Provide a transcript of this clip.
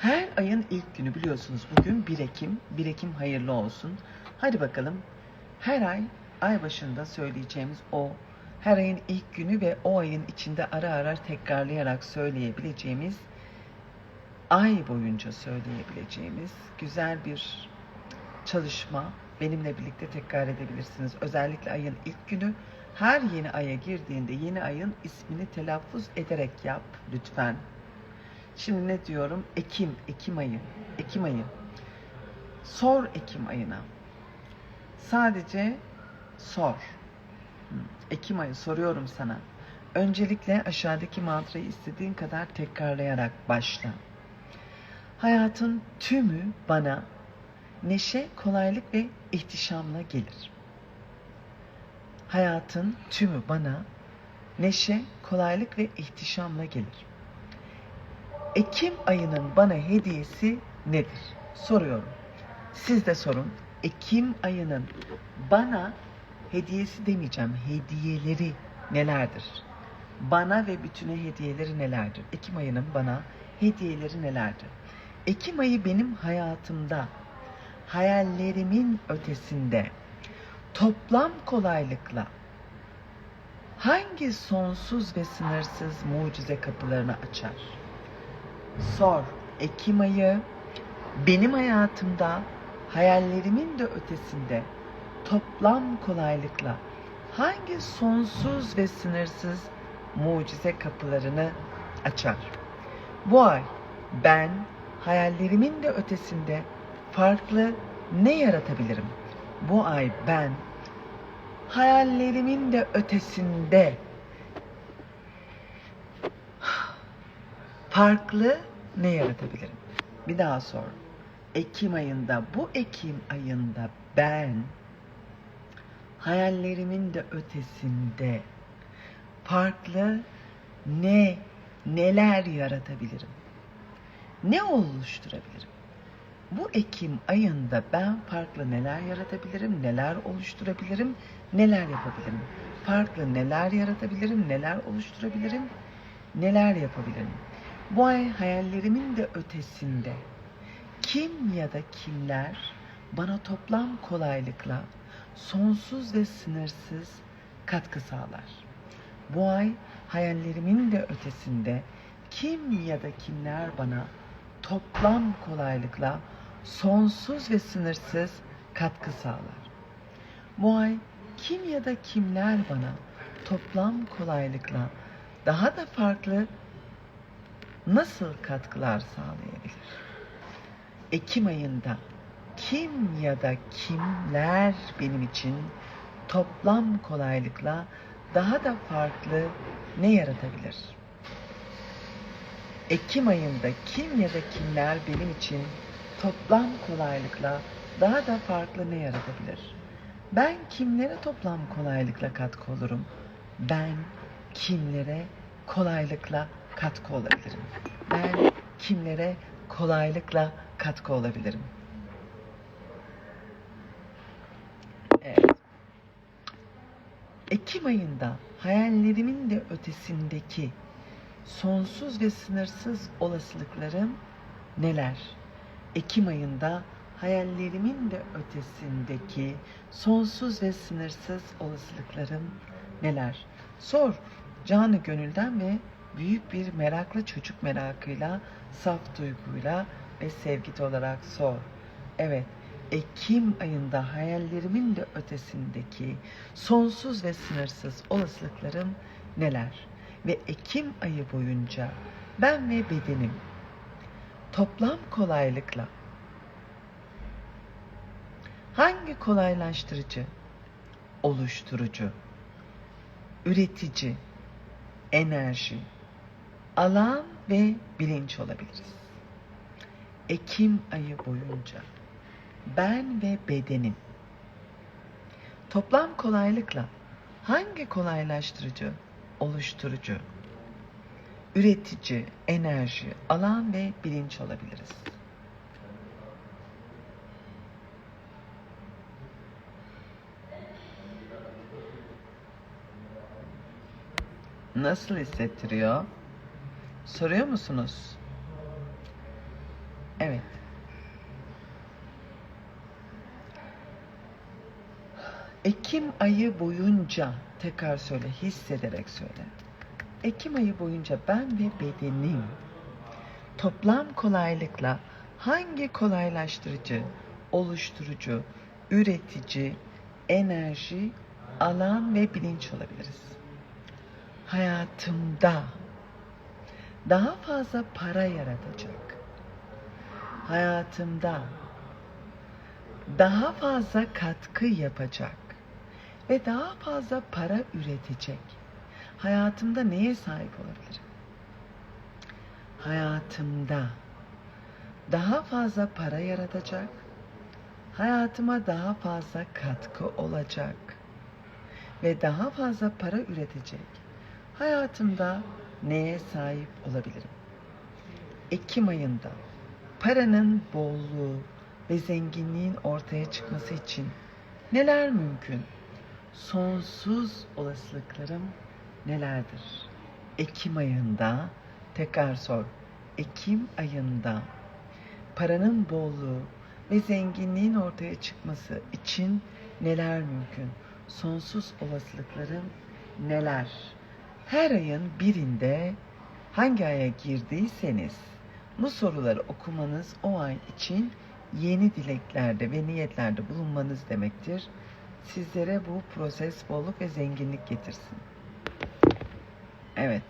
Her ayın ilk günü biliyorsunuz bugün 1 Ekim. 1 Ekim hayırlı olsun. Hadi bakalım. Her ay ay başında söyleyeceğimiz o her ayın ilk günü ve o ayın içinde ara ara tekrarlayarak söyleyebileceğimiz ay boyunca söyleyebileceğimiz güzel bir çalışma benimle birlikte tekrar edebilirsiniz. Özellikle ayın ilk günü her yeni aya girdiğinde yeni ayın ismini telaffuz ederek yap lütfen. Şimdi ne diyorum? Ekim, Ekim ayı. Ekim ayı. Sor Ekim ayına. Sadece sor. Hı, Ekim ayı soruyorum sana. Öncelikle aşağıdaki mantrayı istediğin kadar tekrarlayarak başla. Hayatın tümü bana neşe, kolaylık ve ihtişamla gelir. Hayatın tümü bana neşe, kolaylık ve ihtişamla gelir. Ekim ayının bana hediyesi nedir? Soruyorum. Siz de sorun. Ekim ayının bana hediyesi demeyeceğim. Hediyeleri nelerdir? Bana ve bütüne hediyeleri nelerdir? Ekim ayının bana hediyeleri nelerdir? Ekim ayı benim hayatımda hayallerimin ötesinde toplam kolaylıkla hangi sonsuz ve sınırsız mucize kapılarını açar? Sor. Ekim ayı benim hayatımda hayallerimin de ötesinde toplam kolaylıkla hangi sonsuz ve sınırsız mucize kapılarını açar? Bu ay ben hayallerimin de ötesinde farklı ne yaratabilirim? Bu ay ben hayallerimin de ötesinde farklı ne yaratabilirim? Bir daha sor. Ekim ayında, bu Ekim ayında ben hayallerimin de ötesinde farklı ne, neler yaratabilirim? Ne oluşturabilirim? Bu Ekim ayında ben farklı neler yaratabilirim, neler oluşturabilirim, neler yapabilirim? Farklı neler yaratabilirim, neler oluşturabilirim, neler yapabilirim? Bu ay hayallerimin de ötesinde kim ya da kimler bana toplam kolaylıkla sonsuz ve sınırsız katkı sağlar. Bu ay hayallerimin de ötesinde kim ya da kimler bana toplam kolaylıkla sonsuz ve sınırsız katkı sağlar. Bu ay kim ya da kimler bana toplam kolaylıkla daha da farklı nasıl katkılar sağlayabilir? Ekim ayında kim ya da kimler benim için toplam kolaylıkla daha da farklı ne yaratabilir? Ekim ayında kim ya da kimler benim için toplam kolaylıkla daha da farklı ne yaratabilir? Ben kimlere toplam kolaylıkla katkı olurum? Ben kimlere kolaylıkla katkı olabilirim? Ben kimlere kolaylıkla katkı olabilirim? Evet. Ekim ayında hayallerimin de ötesindeki sonsuz ve sınırsız olasılıklarım neler? Ekim ayında hayallerimin de ötesindeki sonsuz ve sınırsız olasılıklarım neler? Sor canı gönülden ve büyük bir merakla çocuk merakıyla, saf duyguyla ve sevgi olarak sor. Evet, Ekim ayında hayallerimin de ötesindeki sonsuz ve sınırsız olasılıklarım neler? Ve Ekim ayı boyunca ben ve bedenim toplam kolaylıkla hangi kolaylaştırıcı, oluşturucu, üretici, enerji, alan ve bilinç olabiliriz. Ekim ayı boyunca ben ve bedenim toplam kolaylıkla hangi kolaylaştırıcı, oluşturucu, üretici, enerji, alan ve bilinç olabiliriz. Nasıl hissettiriyor? Soruyor musunuz? Evet. Ekim ayı boyunca tekrar söyle, hissederek söyle. Ekim ayı boyunca ben ve bedenim toplam kolaylıkla hangi kolaylaştırıcı, oluşturucu, üretici, enerji, alan ve bilinç olabiliriz? Hayatımda daha fazla para yaratacak. Hayatımda daha fazla katkı yapacak ve daha fazla para üretecek. Hayatımda neye sahip olabilirim? Hayatımda daha fazla para yaratacak, hayatıma daha fazla katkı olacak ve daha fazla para üretecek. Hayatımda neye sahip olabilirim? Ekim ayında paranın bolluğu ve zenginliğin ortaya çıkması için neler mümkün? Sonsuz olasılıklarım nelerdir? Ekim ayında tekrar sor. Ekim ayında paranın bolluğu ve zenginliğin ortaya çıkması için neler mümkün? Sonsuz olasılıklarım neler? Her ayın birinde hangi aya girdiyseniz bu soruları okumanız o ay için yeni dileklerde ve niyetlerde bulunmanız demektir. Sizlere bu proses bolluk ve zenginlik getirsin. Evet.